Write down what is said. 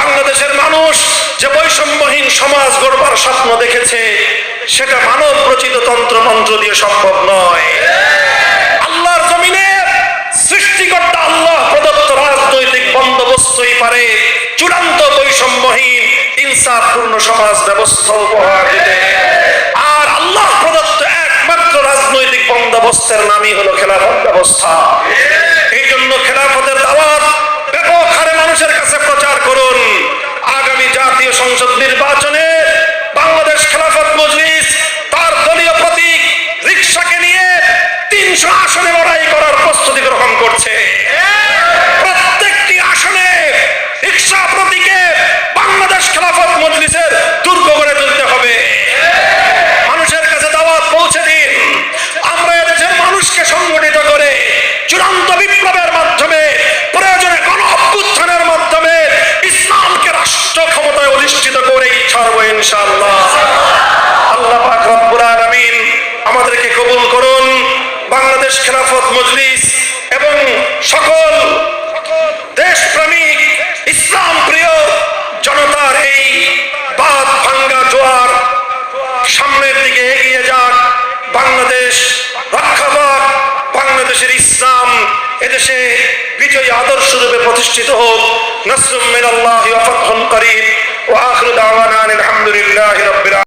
বাংলাদেশের মানুষ যে বৈষম্যহীন সমাজ গড়বার স্বপ্ন দেখেছে, সেটা মানব রচিত তন্ত্র মন্ত্র দিয়ে সম্ভব নয়। আল্লাহর জমিনে সৃষ্টিকর্তা আল্লাহ প্রদত্ত রাজনৈতিক বন্দোবস্তই পারে। চূড়ান্ত বৈষম্যহীন, ইনসাফপূর্ণ সমাজ ব্যবস্থা উপহার দিতে। আর আল্লাহ প্রদত্ত একমাত্র রাজনৈতিক বন্দোবস্তের নামই হলো খেলাফত ব্যবস্থা। জাতীয় সংসদ নির্বাচনে বাংলাদেশ কবুল করুন বাংলাদেশ খেলাফত মজলিস এবং সকল দেশপ্রেমিক ইসলাম প্রিয় জনতার এই বাদ ভাঙ্গা জোয়ার সামনের দিকে এগিয়ে যাক। বাংলাদেশ রক্ষা বাংলাদেশের ইসলাম এদেশে বিজয়ী আদর্শ রূপে প্রতিষ্ঠিত হোক। নসরুম মিনাল্লাহি ওয়া ফাতহুন করিম। ওয়া আখিরু দাওয়ানা আনিল হামদুলিল্লাহি রাব্বিল